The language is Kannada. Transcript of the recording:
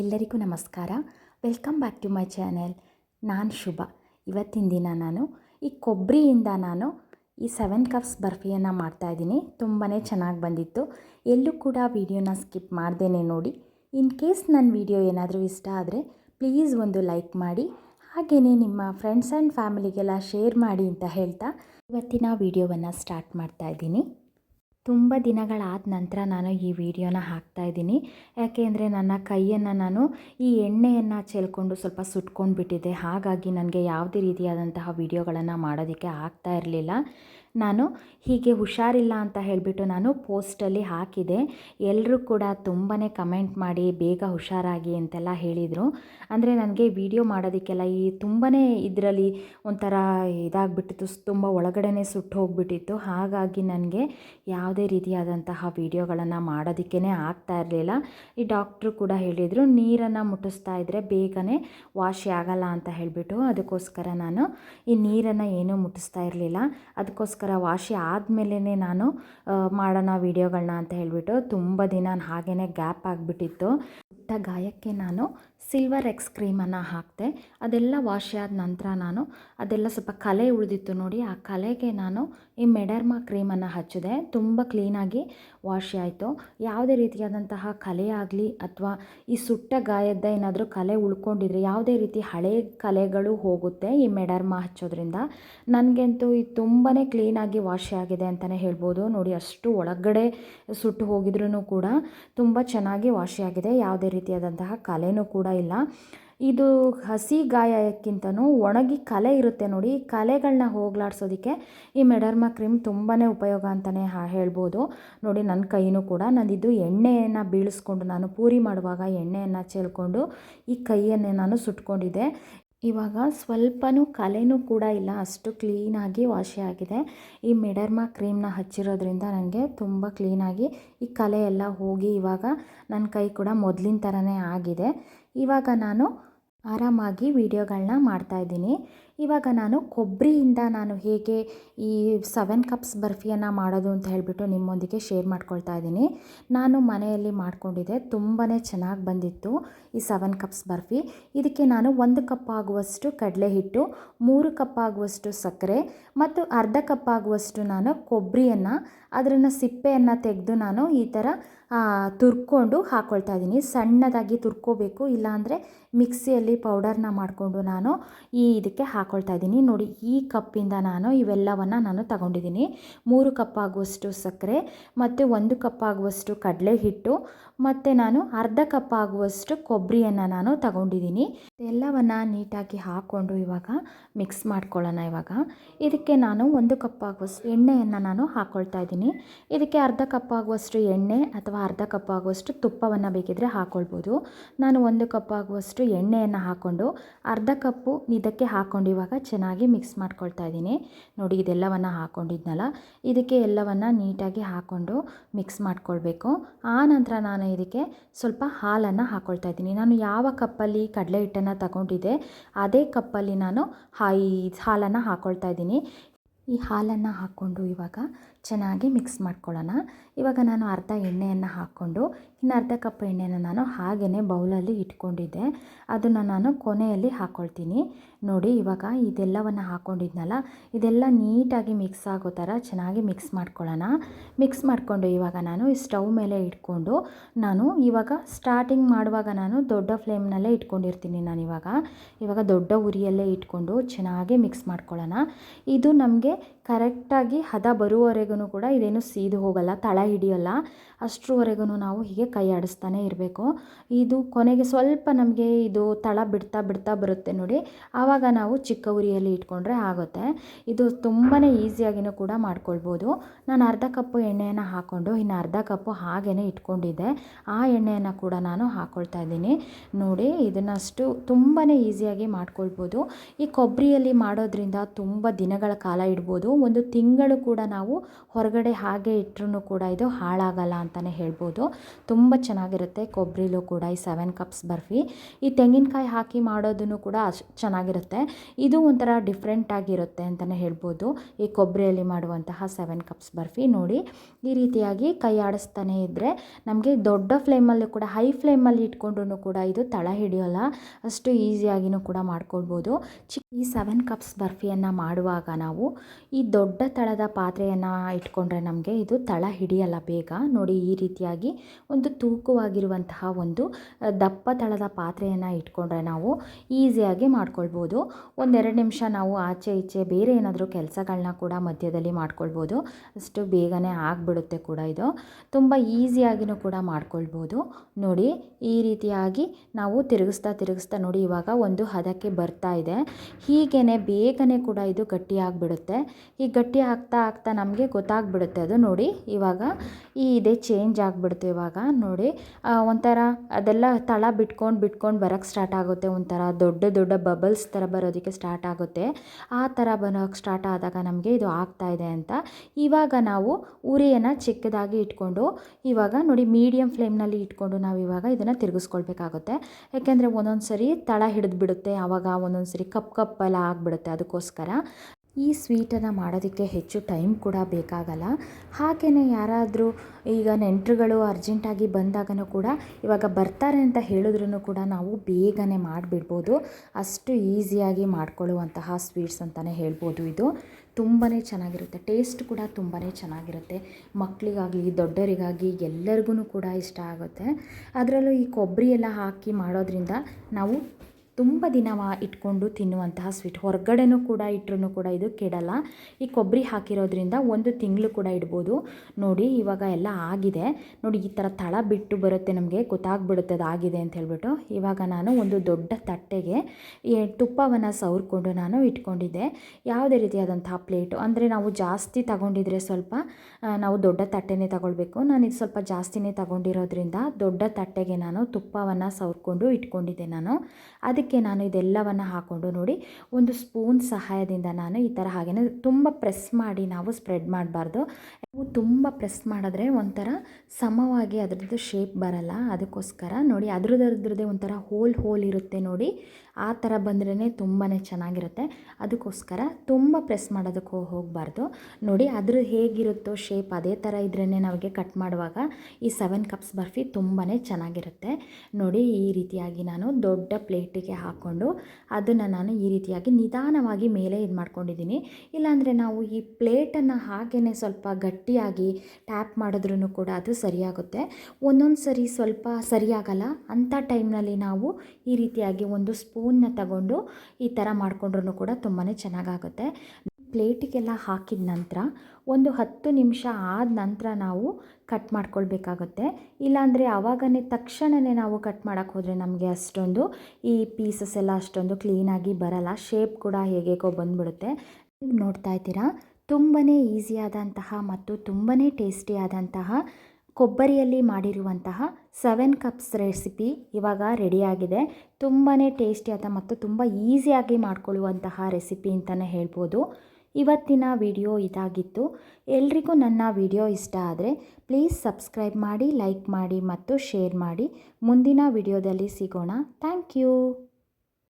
ಎಲ್ಲರಿಗೂ ನಮಸ್ಕಾರ. Welcome back to my channel ನಾನು ಶುಭ. ಇವತ್ತಿನ ದಿನ ನಾನು ಈ ಕೊಬ್ಬರಿಯಿಂದ ನಾನು ಈ ಸೆವೆನ್ ಕಪ್ಸ್ ಬರ್ಫಿಯನ್ನು ಮಾಡ್ತಾಯಿದ್ದೀನಿ ತುಂಬಾ ಚೆನ್ನಾಗಿ ಬಂದಿತ್ತು. ಎಲ್ಲೂ ಕೂಡ ವೀಡಿಯೋನ ಸ್ಕಿಪ್ ಮಾಡ್ದೇನೆ ನೋಡಿ. ಇನ್ ಕೇಸ್ ನನ್ನ ವೀಡಿಯೋ ಏನಾದರೂ ಇಷ್ಟ ಆದರೆ ಪ್ಲೀಸ್ ಒಂದು ಲೈಕ್ ಮಾಡಿ. ಹಾಗೆಯೇ ನಿಮ್ಮ ಫ್ರೆಂಡ್ಸ್ ಆ್ಯಂಡ್ ಫ್ಯಾಮಿಲಿಗೆಲ್ಲ ಶೇರ್ ಮಾಡಿ ಅಂತ ಹೇಳ್ತಾ ಇವತ್ತಿನ ವೀಡಿಯೋವನ್ನು ಸ್ಟಾರ್ಟ್ ಮಾಡ್ತಾ ಇದ್ದೀನಿ. ತುಂಬ ದಿನಗಳಾದ ನಂತರ ನಾನು ಈ ವಿಡಿಯೋನ ಹಾಕ್ತಾಯಿದ್ದೀನಿ ಯಾಕೆ ಅಂದರೆ ನನ್ನ ಕೈಯನ್ನು ನಾನು ಈ ಎಣ್ಣೆಯನ್ನು ಚೆಲ್ಕೊಂಡು ಸ್ವಲ್ಪ ಸುಟ್ಕೊಂಡು ಬಿಟ್ಟಿದ್ದೆ ಹಾಗಾಗಿ ನನಗೆ ಯಾವುದೇ ರೀತಿಯಾದಂತಹ ವಿಡಿಯೋಗಳನ್ನು ಮಾಡೋದಕ್ಕೆ ಆಗ್ತಾ ಇರಲಿಲ್ಲ. ನಾನು ಹೀಗೆ ಹುಷಾರಿಲ್ಲ ಅಂತ ಹೇಳಿಬಿಟ್ಟು ನಾನು ಪೋಸ್ಟಲ್ಲಿ ಹಾಕಿದೆ. ಎಲ್ಲರೂ ಕೂಡ ತುಂಬಾ ಕಮೆಂಟ್ ಮಾಡಿ ಬೇಗ ಹುಷಾರಾಗಿ ಅಂತೆಲ್ಲ ಹೇಳಿದರು. ಅಂದರೆ ನನಗೆ ವಿಡಿಯೋ ಮಾಡೋದಕ್ಕೆಲ್ಲ ಈ ತುಂಬಾ ಇದರಲ್ಲಿ ಒಂಥರ ಇದಾಗ್ಬಿಟ್ಟಿತ್ತು, ತುಂಬ ಒಳಗಡೆ ಸುಟ್ಟು ಹೋಗ್ಬಿಟ್ಟಿತ್ತು. ಹಾಗಾಗಿ ನನಗೆ ಯಾವುದೇ ರೀತಿಯಾದಂತಹ ವಿಡಿಯೋಗಳನ್ನು ಮಾಡೋದಕ್ಕೇ ಆಗ್ತಾ ಇರಲಿಲ್ಲ. ಈ ಡಾಕ್ಟ್ರು ಕೂಡ ಹೇಳಿದರು, ನೀರನ್ನು ಮುಟ್ಟಿಸ್ತಾ ಇದ್ದರೆ ಬೇಗನೆ ವಾಶಿ ಆಗಲ್ಲ ಅಂತ ಹೇಳಿಬಿಟ್ಟು ಅದಕ್ಕೋಸ್ಕರ ನಾನು ಈ ನೀರನ್ನು ಏನೂ ಮುಟ್ಟಿಸ್ತಾ ಇರಲಿಲ್ಲ. ಅದಕ್ಕೋಸ್ಕರ ವಾಶಿ ಆದಮೇಲೆ ನಾನು ಮಾಡೋಣ ವೀಡಿಯೋಗಳನ್ನ ಅಂತ ಹೇಳಿಬಿಟ್ಟು ತುಂಬ ದಿನ ಹಾಗೇ ಗ್ಯಾಪ್ ಆಗಿಬಿಟ್ಟಿತ್ತು. ಪುಟ್ಟ ಗಾಯಕ್ಕೆ ನಾನು ಸಿಲ್ವರ್ ಎಕ್ಸ್ ಕ್ರೀಮನ್ನು ಹಾಕಿದೆ, ಅದೆಲ್ಲ ವಾಶ್ ಆದ ನಂತರ ನಾನು ಅದೆಲ್ಲ ಸ್ವಲ್ಪ ಕಲೆ ಉಳಿದಿತ್ತು ನೋಡಿ, ಆ ಕಲೆಗೆ ನಾನು ಈ ಮೆಡರ್ಮ ಕ್ರೀಮನ್ನು ಹಚ್ಚಿದೆ. ತುಂಬ ಕ್ಲೀನಾಗಿ ವಾಶ್ ಆಯಿತು. ಯಾವುದೇ ರೀತಿಯಾದಂತಹ ಕಲೆ ಆಗಲಿ ಅಥವಾ ಈ ಸುಟ್ಟ ಗಾಯದ ಏನಾದರೂ ಕಲೆ ಉಳ್ಕೊಂಡಿದ್ರೆ, ಯಾವುದೇ ರೀತಿ ಹಳೆ ಕಲೆಗಳು ಹೋಗುತ್ತೆ ಈ ಮೆಡರ್ಮ ಹಚ್ಚೋದ್ರಿಂದ, ನನಗಂತೂ ಈ ತುಂಬಾ ಕ್ಲೀನಾಗಿ ವಾಶ್ ಆಗಿದೆ ಅಂತಲೇ ಹೇಳ್ಬೋದು. ನೋಡಿ, ಅಷ್ಟು ಒಳಗಡೆ ಸುಟ್ಟು ಹೋಗಿದ್ರೂ ಕೂಡ ತುಂಬ ಚೆನ್ನಾಗಿ ವಾಶ್ ಆಗಿದೆ. ಯಾವುದೇ ರೀತಿಯಾದಂತಹ ಕಲೆನೂ ಕೂಡ ಇಲ್ಲ. ಇದು ಹಸಿ ಗಾಯಕ್ಕಿಂತನೂ ಒಣಗಿ ಕಲೆ ಇರುತ್ತೆ ನೋಡಿ. ಕಲೆಗಳನ್ನ ಹೋಗ್ಲಾಡ್ಸೋದಕ್ಕೆ ಈ ಮೆಡರ್ಮ ಕ್ರೀಮ್ ತುಂಬಾ ಉಪಯೋಗ ಅಂತಲೇ ಹೇಳ್ಬೋದು. ನೋಡಿ ನನ್ನ ಕೈನೂ ಕೂಡ ನಂದಿದ್ದು ಎಣ್ಣೆಯನ್ನು ಬೀಳಿಸ್ಕೊಂಡು ನಾನು ಪೂರಿ ಮಾಡುವಾಗ ಎಣ್ಣೆಯನ್ನು ಚೆಲ್ಕೊಂಡು ಈ ಕೈಯನ್ನೇ ನಾನು ಸುಟ್ಕೊಂಡಿದ್ದೆ. ಇವಾಗ ಸ್ವಲ್ಪನೂ ಕಲೆನೂ ಕೂಡ ಇಲ್ಲ. ಅಷ್ಟು ಕ್ಲೀನಾಗಿ ವಾಶಿ ಆಗಿದೆ. ಈ ಮೆಡರ್ಮ ಕ್ರೀಮ್ನ ಹಚ್ಚಿರೋದ್ರಿಂದ ನನಗೆ ತುಂಬ ಕ್ಲೀನಾಗಿ ಈ ಕಲೆ ಎಲ್ಲ ಹೋಗಿ ಇವಾಗ ನನ್ನ ಕೈ ಕೂಡ ಮೊದಲಿನ ಥರನೇ ಆಗಿದೆ. ಇವಾಗ ನಾನು ಆರಾಮಾಗಿ ವೀಡಿಯೋಗಳನ್ನ ಮಾಡ್ತಾಯಿದ್ದೀನಿ ಇವಾಗ ನಾನು ಕೊಬ್ಬರಿಯಿಂದ ನಾನು ಹೇಗೆ ಈ ಸೆವೆನ್ ಕಪ್ಸ್ ಬರ್ಫಿಯನ್ನು ಮಾಡೋದು ಅಂತ ಹೇಳಿಬಿಟ್ಟು ನಿಮ್ಮೊಂದಿಗೆ ಶೇರ್ ಮಾಡ್ಕೊಳ್ತಾ ಇದ್ದೀನಿ. ನಾನು ಮನೆಯಲ್ಲಿ ಮಾಡಿಕೊಂಡಿದ್ದೆ ತುಂಬಾ ಚೆನ್ನಾಗಿ ಬಂದಿತ್ತು ಈ ಸೆವೆನ್ ಕಪ್ಸ್ ಬರ್ಫಿ. ಇದಕ್ಕೆ ನಾನು ಒಂದು ಕಪ್ ಆಗುವಷ್ಟು ಕಡಲೆ ಹಿಟ್ಟು ಮೂರು ಕಪ್ ಆಗುವಷ್ಟು ಸಕ್ಕರೆ ಮತ್ತು ಅರ್ಧ ಕಪ್ ಆಗುವಷ್ಟು ನಾನು ಕೊಬ್ಬರಿಯನ್ನು, ಅದರನ್ನು ಸಿಪ್ಪೆಯನ್ನು ತೆಗೆದು ನಾನು ಈ ಥರ ತುರ್ಕೊಂಡು ಹಾಕ್ಕೊಳ್ತಾ ಇದ್ದೀನಿ. ಸಣ್ಣದಾಗಿ ತುರ್ಕೋಬೇಕು, ಇಲ್ಲಾಂದರೆ ಮಿಕ್ಸಿಯಲ್ಲಿ ಪೌಡರ್ನ ಮಾಡಿಕೊಂಡು ನಾನು ಈ ಇದಕ್ಕೆ ಹಾಕ್ಕೊಳ್ತಾ ಇದ್ದೀನಿ. ನೋಡಿ, ಈ ಕಪ್ಪಿಂದ ನಾನು ಇವೆಲ್ಲವನ್ನು ನಾನು ತಗೊಂಡಿದ್ದೀನಿ. ಮೂರು ಕಪ್ ಆಗುವಷ್ಟು ಸಕ್ಕರೆ, ಮತ್ತು ಒಂದು ಕಪ್ ಆಗುವಷ್ಟು ಕಡಲೆ ಹಿಟ್ಟು ಮತ್ತು ನಾನು ಅರ್ಧ ಕಪ್ ಆಗುವಷ್ಟು ಕೊಬ್ಬರಿಯನ್ನು ನಾನು ತಗೊಂಡಿದ್ದೀನಿ. ಎಲ್ಲವನ್ನು ನೀಟಾಗಿ ಹಾಕ್ಕೊಂಡು ಇವಾಗ ಮಿಕ್ಸ್ ಮಾಡ್ಕೊಳ್ಳೋಣ ಇವಾಗ. ಇದಕ್ಕೆ ನಾನು ಒಂದು ಕಪ್ ಆಗುವಷ್ಟು ಎಣ್ಣೆಯನ್ನು ನಾನು ಹಾಕ್ಕೊಳ್ತಾ ಇದ್ದೀನಿ. ಇದಕ್ಕೆ ಅರ್ಧ ಕಪ್ ಆಗುವಷ್ಟು ಎಣ್ಣೆ ಅಥವಾ ಅರ್ಧ ಕಪ್ ಆಗುವಷ್ಟು ತುಪ್ಪವನ್ನು ಬೇಕಿದ್ದರೆ ಹಾಕ್ಕೊಳ್ಬೋದು ನಾನು ಒಂದು ಕಪ್ ಆಗುವಷ್ಟು ಎಣ್ಣೆಯನ್ನು ಹಾಕ್ಕೊಂಡು ಅರ್ಧ ಕಪ್ಪು ಇದಕ್ಕೆ ಹಾಕ್ಕೊಂಡು ಇವಾಗ ಚೆನ್ನಾಗಿ ಮಿಕ್ಸ್ ಮಾಡ್ಕೊಳ್ತಾ ಇದ್ದೀನಿ. ನೋಡಿ, ಇದೆಲ್ಲವನ್ನು ಹಾಕ್ಕೊಂಡಿದ್ನಲ್ಲ ಇದಕ್ಕೆ ಎಲ್ಲವನ್ನು ನೀಟಾಗಿ ಹಾಕ್ಕೊಂಡು ಮಿಕ್ಸ್ ಮಾಡ್ಕೊಳ್ಬೇಕು. ಆ ನಂತರ ನಾನು ಇದಕ್ಕೆ ಸ್ವಲ್ಪ ಹಾಲನ್ನು ಹಾಕ್ಕೊಳ್ತಾ ಇದ್ದೀನಿ. ನಾನು ಯಾವ ಕಪ್ಪಲ್ಲಿ ಕಡಲೆ ಹಿಟ್ಟನ್ನು ತಗೊಂಡಿದ್ದೆ, ಅದೇ ಕಪ್ಪಲ್ಲಿ ನಾನು ಹಾಯಿ ಹಾಲನ್ನು ಹಾಕ್ಕೊಳ್ತಾ ಇದ್ದೀನಿ. ಈ ಹಾಲನ್ನು ಹಾಕ್ಕೊಂಡು ಇವಾಗ ಚೆನ್ನಾಗಿ ಮಿಕ್ಸ್ ಮಾಡ್ಕೊಳ್ಳೋಣ. ಇವಾಗ ನಾನು ಅರ್ಧ ಎಣ್ಣೆಯನ್ನು ಹಾಕ್ಕೊಂಡು, ಇನ್ನು ಅರ್ಧ ಕಪ್ ಎಣ್ಣೆನ ನಾನು ಹಾಗೆಯೇ ಬೌಲಲ್ಲಿ ಇಟ್ಕೊಂಡಿದ್ದೆ. ಅದನ್ನು ನಾನು ಕೊನೆಯಲ್ಲಿ ಹಾಕ್ಕೊಳ್ತೀನಿ ನೋಡಿ, ಇವಾಗ ಇದೆಲ್ಲವನ್ನು ಹಾಕ್ಕೊಂಡಿದ್ನಲ್ಲ ಇದೆಲ್ಲ ನೀಟಾಗಿ ಮಿಕ್ಸ್ ಆಗೋ ಥರ ಚೆನ್ನಾಗಿ ಮಿಕ್ಸ್ ಮಾಡ್ಕೊಳ್ಳೋಣ. ಮಿಕ್ಸ್ ಮಾಡಿಕೊಂಡು ಇವಾಗ ನಾನು ಈ ಸ್ಟವ್ ಮೇಲೆ ಇಟ್ಕೊಂಡು, ನಾನು ಇವಾಗ ಸ್ಟಾರ್ಟಿಂಗ್ ಮಾಡುವಾಗ ನಾನು ದೊಡ್ಡ ಫ್ಲೇಮ್ನಲ್ಲೇ ಇಟ್ಕೊಂಡಿರ್ತೀನಿ ನಾನು ಇವಾಗ. ಇವಾಗ ದೊಡ್ಡ ಉರಿಯಲ್ಲೇ ಇಟ್ಕೊಂಡು ಚೆನ್ನಾಗಿ ಮಿಕ್ಸ್ ಮಾಡ್ಕೊಳ್ಳೋಣ. ಇದು ನಮಗೆ ಕರೆಕ್ಟಾಗಿ ಹದ ಬರುವವರೆಗೂ ಕೂಡ ಇದೇನು ಸೀದು ಹೋಗಲ್ಲ ತಳ ಹಿಡಿಯೋಲ್ಲ. ಅಷ್ಟರವರೆಗೂ ನಾವು ಹೀಗೆ ಕೈ ಆಡಿಸ್ತಾನೆ ಇರಬೇಕು. ಇದು ಕೊನೆಗೆ ಸ್ವಲ್ಪ ನಮಗೆ ಇದು ತಳ ಬಿಡ್ತಾ ಬಿಡ್ತಾ ಬರುತ್ತೆ ನೋಡಿ. ಆವಾಗ ನಾವು ಚಿಕ್ಕ ಉರಿಯಲ್ಲಿ ಇಟ್ಕೊಂಡ್ರೆ ಆಗುತ್ತೆ. ಇದು ತುಂಬಾ ಈಸಿಯಾಗಿಯೂ ಕೂಡ ಮಾಡ್ಕೊಳ್ಬೋದು. ನಾನು ಅರ್ಧ ಕಪ್ಪು ಎಣ್ಣೆಯನ್ನು ಹಾಕ್ಕೊಂಡು ಇನ್ನು ಅರ್ಧ ಕಪ್ಪು ಹಾಗೇ ಇಟ್ಕೊಂಡಿದ್ದೆ. ಆ ಎಣ್ಣೆಯನ್ನು ಕೂಡ ನಾನು ಹಾಕ್ಕೊಳ್ತಾ ಇದ್ದೀನಿ. ನೋಡಿ, ಇದನ್ನಷ್ಟು ತುಂಬಾ ಈಸಿಯಾಗಿ ಮಾಡ್ಕೊಳ್ಬೋದು. ಈ ಕೊಬ್ಬರಿಯಲ್ಲಿ ಮಾಡೋದ್ರಿಂದ ತುಂಬ ದಿನಗಳ ಕಾಲ ಇಡ್ಬೋದು. ಒಂದು ತಿಂಗಳು ಕೂಡ ನಾವು ಹೊರಗಡೆ ಹಾಗೆ ಇಟ್ಟರೂ ಕೂಡ ಇದು ಹಾಳಾಗಲ್ಲ ಅಂತಲೇ ಹೇಳ್ಬೋದು. ತುಂಬ ಚೆನ್ನಾಗಿರುತ್ತೆ. ಕೊಬ್ಬರಿಲೂ ಕೂಡ ಈ ಸೆವೆನ್ ಕಪ್ಸ್ ಬರ್ಫಿ. ಈ ತೆಂಗಿನಕಾಯಿ ಹಾಕಿ ಮಾಡೋದನ್ನು ಕೂಡ ಅಷ್ಟು ಚೆನ್ನಾಗಿರುತ್ತೆ. ಇದು ಒಂಥರ ಡಿಫ್ರೆಂಟ್ ಆಗಿರುತ್ತೆ ಅಂತಲೇ ಹೇಳ್ಬೋದು. ಈ ಕೊಬ್ಬರಿಯಲ್ಲಿ ಮಾಡುವಂತಹ ಸೆವೆನ್ ಕಪ್ಸ್ ಬರ್ಫಿ ನೋಡಿ. ಈ ರೀತಿಯಾಗಿ ಕೈ ಆಡಿಸ್ತಾನೆ ಇದ್ದರೆ ನಮಗೆ ದೊಡ್ಡ ಫ್ಲೇಮಲ್ಲೂ ಕೂಡ ಹೈ ಫ್ಲೇಮಲ್ಲಿ ಇಟ್ಕೊಂಡ್ರೂ ಕೂಡ ಇದು ತಳ ಹಿಡಿಯೋಲ್ಲ. ಅಷ್ಟು ಈಸಿಯಾಗಿಯೂ ಕೂಡ ಮಾಡ್ಕೊಳ್ಬೋದು. ಚಿ, ಈ ಸೆವೆನ್ ಕಪ್ಸ್ ಬರ್ಫಿಯನ್ನು ಮಾಡುವಾಗ ನಾವು ಈ ದೊಡ್ಡ ತಳದ ಪಾತ್ರೆಯನ್ನು ಇಟ್ಕೊಂಡ್ರೆ ನಮಗೆ ಇದು ತಳ ಹಿಡಿಯಲ್ಲ ಬೇಗ. ನೋಡಿ ಈ ರೀತಿಯಾಗಿ ಒಂದು ತೂಕವಾಗಿರುವಂತಹ ಒಂದು ದಪ್ಪ ತಳದ ಪಾತ್ರೆಯನ್ನು ಇಟ್ಕೊಂಡ್ರೆ ನಾವು ಈಸಿಯಾಗಿ ಮಾಡ್ಕೊಳ್ಬೋದು. ಒಂದೆರಡು ನಿಮಿಷ ನಾವು ಆಚೆ ಈಚೆ ಬೇರೆ ಏನಾದರೂ ಕೆಲಸಗಳನ್ನ ಕೂಡ ಮಧ್ಯದಲ್ಲಿ ಮಾಡ್ಕೊಳ್ಬೋದು. ಅಷ್ಟು ಬೇಗನೆ ಆಗಿಬಿಡುತ್ತೆ ಕೂಡ ಇದು. ತುಂಬ ಈಸಿಯಾಗಿಯೂ ಕೂಡ ಮಾಡ್ಕೊಳ್ಬೋದು. ನೋಡಿ, ಈ ರೀತಿಯಾಗಿ ನಾವು ತಿರುಗಿಸ್ತಾ ತಿರುಗಿಸ್ತಾ ನೋಡಿ, ಇವಾಗ ಒಂದು ಹದಕ್ಕೆ ಬರ್ತಾ ಇದೆ. ಹೀಗೇ ಬೇಗನೆ ಕೂಡ ಇದು ಗಟ್ಟಿಯಾಗಿಬಿಡುತ್ತೆ ಈ ಗಟ್ಟಿ ಆಗ್ತಾ ಆಗ್ತಾ ನಮಗೆ ಗೊತ್ತಾಗ್ಬಿಡುತ್ತೆ ಅದು ನೋಡಿ. ಇವಾಗ ಈ ಇದೇ ಚೇಂಜ್ ಆಗಿಬಿಡ್ತು ಇವಾಗ, ನೋಡಿ ಒಂಥರ ಅದೆಲ್ಲ ತಳ ಬಿಟ್ಕೊಂಡು ಬಿಟ್ಕೊಂಡು ಬರೋಕ್ಕೆ ಸ್ಟಾರ್ಟ್ ಆಗುತ್ತೆ, ಒಂಥರ ದೊಡ್ಡ ದೊಡ್ಡ ಬಬಲ್ಸ್ ಥರ ಬರೋದಕ್ಕೆ ಸ್ಟಾರ್ಟ್ ಆಗುತ್ತೆ. ಆ ಥರ ಬರೋಕ್ಕೆ ಸ್ಟಾರ್ಟ್ ಆದಾಗ ನಮಗೆ ಇದು ಆಗ್ತಾ ಇದೆ ಅಂತ. ಇವಾಗ ನಾವು ಉರಿಯನ್ನು ಚಿಕ್ಕದಾಗಿ ಇಟ್ಕೊಂಡು, ಇವಾಗ ನೋಡಿ ಮೀಡಿಯಮ್ ಫ್ಲೇಮ್ನಲ್ಲಿ ಇಟ್ಕೊಂಡು ನಾವು ಇವಾಗ ಇದನ್ನು ತಿರುಗಿಸ್ಕೊಳ್ಬೇಕಾಗುತ್ತೆ. ಯಾಕೆಂದರೆ ಒಂದೊಂದು ಸರಿ ತಳ ಹಿಡಿದು ಬಿಡುತ್ತೆ ಆವಾಗ ಒಂದೊಂದು ಸರಿ ಕಪ್ ಕಪ್ಪೆಲ್ಲ ಆಗಿಬಿಡುತ್ತೆ ಅದಕ್ಕೋಸ್ಕರ. ಈ ಸ್ವೀಟನ್ನು ಮಾಡೋದಕ್ಕೆ ಹೆಚ್ಚು ಟೈಮ್ ಕೂಡ ಬೇಕಾಗಲ್ಲ. ಹಾಗೆಯೇ ಯಾರಾದರೂ ಈಗ ನೆಂಟರುಗಳು ಅರ್ಜೆಂಟಾಗಿ ಬಂದಾಗನೂ ಕೂಡ ಇವಾಗ ಬರ್ತಾರೆ ಅಂತ ಹೇಳಿದ್ರೂ ಕೂಡ ನಾವು ಬೇಗನೆ ಮಾಡಿಬಿಡ್ಬೋದು. ಅಷ್ಟು ಈಸಿಯಾಗಿ ಮಾಡ್ಕೊಳ್ಳುವಂತಹ ಸ್ವೀಟ್ಸ್ ಅಂತಲೇ ಹೇಳ್ಬೋದು ಇದು. ತುಂಬಾ ಚೆನ್ನಾಗಿರುತ್ತೆ. ಟೇಸ್ಟ್ ಕೂಡ ತುಂಬಾ ಚೆನ್ನಾಗಿರುತ್ತೆ. ಮಕ್ಕಳಿಗಾಗಲಿ ದೊಡ್ಡವರಿಗಾಗಿ ಎಲ್ಲರಿಗೂ ಕೂಡ ಇಷ್ಟ ಆಗುತ್ತೆ. ಅದರಲ್ಲೂ ಈ ಕೊಬ್ಬರಿ ಎಲ್ಲ ಹಾಕಿ ಮಾಡೋದ್ರಿಂದ ನಾವು ತುಂಬ ದಿನ ಇಟ್ಕೊಂಡು ತಿನ್ನುವಂತಹ ಸ್ವೀಟ್. ಹೊರಗಡೆನೂ ಕೂಡ ಇಟ್ಟರೂ ಕೂಡ ಇದು ಕೆಡಲ್ಲ. ಈ ಕೊಬ್ಬರಿ ಹಾಕಿರೋದ್ರಿಂದ ಒಂದು ತಿಂಗಳು ಕೂಡ ಇಡ್ಬೋದು. ನೋಡಿ, ಇವಾಗ ಎಲ್ಲ ಆಗಿದೆ. ನೋಡಿ, ಈ ಥರ ತಳ ಬಿಟ್ಟು ಬರುತ್ತೆ ನಮಗೆ. ಗೊತ್ತಾಗ್ಬಿಡುತ್ತೆ ಅದಾಗಿದೆ ಅಂತ ಹೇಳ್ಬಿಟ್ಟು. ಇವಾಗ ನಾನು ಒಂದು ದೊಡ್ಡ ತಟ್ಟೆಗೆ ಈ ತುಪ್ಪವನ್ನು ಸವರ್ಕೊಂಡು ನಾನು ಇಟ್ಕೊಂಡಿದ್ದೆ. ಯಾವುದೇ ರೀತಿಯಾದಂತಹ ಪ್ಲೇಟು. ಅಂದರೆ ನಾವು ಜಾಸ್ತಿ ತಗೊಂಡಿದ್ರೆ ಸ್ವಲ್ಪ ನಾವು ದೊಡ್ಡ ತಟ್ಟೆನೇ ತಗೊಳ್ಬೇಕು. ನಾನು ಇದು ಸ್ವಲ್ಪ ಜಾಸ್ತಿನೇ ತಗೊಂಡಿರೋದ್ರಿಂದ ದೊಡ್ಡ ತಟ್ಟೆಗೆ ನಾನು ತುಪ್ಪವನ್ನು ಸವರ್ಕೊಂಡು ಇಟ್ಕೊಂಡಿದ್ದೆ ನಾನು. ಅದಕ್ಕೆ ಅದಕ್ಕೆ ನಾನು ಇದೆಲ್ಲವನ್ನು ಹಾಕ್ಕೊಂಡು ನೋಡಿ ಒಂದು ಸ್ಪೂನ್ ಸಹಾಯದಿಂದ ನಾನು ಈ ಥರ ಹಾಗೆ ತುಂಬ ಪ್ರೆಸ್ ಮಾಡಿ ನಾವು ಸ್ಪ್ರೆಡ್ ಮಾಡಬಾರ್ದು. ನಾವು ತುಂಬ ಪ್ರೆಸ್ ಮಾಡಿದ್ರೆ ಒಂಥರ ಸಮವಾಗಿ ಅದರದ್ದು ಶೇಪ್ ಬರಲ್ಲ. ಅದಕ್ಕೋಸ್ಕರ ನೋಡಿ ಅದ್ರದ್ದು ಒಂಥರ ಹೋಲ್ ಹೋಲ್ ಇರುತ್ತೆ ನೋಡಿ. ಆ ಥರ ಬಂದ್ರೇ ತುಂಬಾ ಚೆನ್ನಾಗಿರುತ್ತೆ. ಅದಕ್ಕೋಸ್ಕರ ತುಂಬ ಪ್ರೆಸ್ ಮಾಡೋದಕ್ಕೂ ಹೋಗಬಾರ್ದು. ನೋಡಿ ಅದ್ರ ಹೇಗಿರುತ್ತೋ ಶೇಪ್ ಅದೇ ಥರ ಇದ್ರೇ ನಮಗೆ ಕಟ್ ಮಾಡುವಾಗ ಈ ಸೆವೆನ್ ಕಪ್ಸ್ ಬರ್ಫಿ ತುಂಬಾ ಚೆನ್ನಾಗಿರುತ್ತೆ. ನೋಡಿ ಈ ರೀತಿಯಾಗಿ ನಾನು ದೊಡ್ಡ ಪ್ಲೇಟಿಗೆ ಹಾಕ್ಕೊಂಡು ಅದನ್ನು ನಾನು ಈ ರೀತಿಯಾಗಿ ನಿಧಾನವಾಗಿ ಮೇಲೆ ಇದು ಮಾಡ್ಕೊಂಡಿದ್ದೀನಿ. ಇಲ್ಲಾಂದರೆ ನಾವು ಈ ಪ್ಲೇಟನ್ನು ಹಾಗೇ ಸ್ವಲ್ಪ ಗಟ್ಟಿಯಾಗಿ ಟ್ಯಾಪ್ ಮಾಡಿದ್ರೂ ಕೂಡ ಅದು ಸರಿಯಾಗುತ್ತೆ. ಒಂದೊಂದು ಸರಿ ಸ್ವಲ್ಪ ಸರಿಯಾಗಲ್ಲ ಅಂಥ ಟೈಮ್ನಲ್ಲಿ ನಾವು ಈ ರೀತಿಯಾಗಿ ಒಂದು ಸ್ಪೂನ್ನ ತಗೊಂಡು ಈ ಥರ ಮಾಡಿಕೊಂಡ್ರೂ ಕೂಡ ತುಂಬಾ ಚೆನ್ನಾಗಾಗುತ್ತೆ. ಪ್ಲೇಟಿಗೆಲ್ಲ ಹಾಕಿದ ನಂತರ ಒಂದು ಹತ್ತು ನಿಮಿಷ ಆದ ನಂತರ ನಾವು ಕಟ್ ಮಾಡ್ಕೊಳ್ಬೇಕಾಗುತ್ತೆ. ಇಲ್ಲಾಂದರೆ ಆವಾಗನೇ ತಕ್ಷಣವೇ ನಾವು ಕಟ್ ಮಾಡೋಕ್ಕೆ ಹೋದರೆ ನಮಗೆ ಅಷ್ಟೊಂದು ಈ ಪೀಸಸ್ ಎಲ್ಲ ಅಷ್ಟೊಂದು ಕ್ಲೀನಾಗಿ ಬರಲ್ಲ. ಶೇಪ್ ಕೂಡ ಹೇಗೇಗೋ ಬಂದುಬಿಡುತ್ತೆ. ನೀವು ನೋಡ್ತಾ ಇದ್ದೀರಾ? ತುಂಬಾ ಈಸಿಯಾದಂತಹ ಮತ್ತು ತುಂಬಾ ಟೇಸ್ಟಿಯಾದಂತಹ ಕೊಬ್ಬರಿಯಲ್ಲಿ ಮಾಡಿರುವಂತಹ ಸೆವೆನ್ ಕಪ್ಸ್ ರೆಸಿಪಿ ಇವಾಗ ರೆಡಿಯಾಗಿದೆ ತುಂಬಾ ಟೇಸ್ಟಿಯಾದ ಮತ್ತು ತುಂಬ ಈಸಿಯಾಗಿ ಮಾಡಿಕೊಳ್ಳುವಂತಹ ರೆಸಿಪಿ ಅಂತಲೇ ಹೇಳ್ಬೋದು. ಇವತ್ತಿನ ವಿಡಿಯೋ ಇದಾಗಿತ್ತು. ಎಲ್ರಿಗೂ ನನ್ನ ವಿಡಿಯೋ ಇಷ್ಟ ಆದರೆ ಪ್ಲೀಸ್ ಸಬ್ಸ್ಕ್ರೈಬ್ ಮಾಡಿ ಲೈಕ್ ಮಾಡಿ ಮತ್ತು ಶೇರ್ ಮಾಡಿ. ಮುಂದಿನ ವಿಡಿಯೋದಲ್ಲಿ ಸಿಗೋಣ. Thank you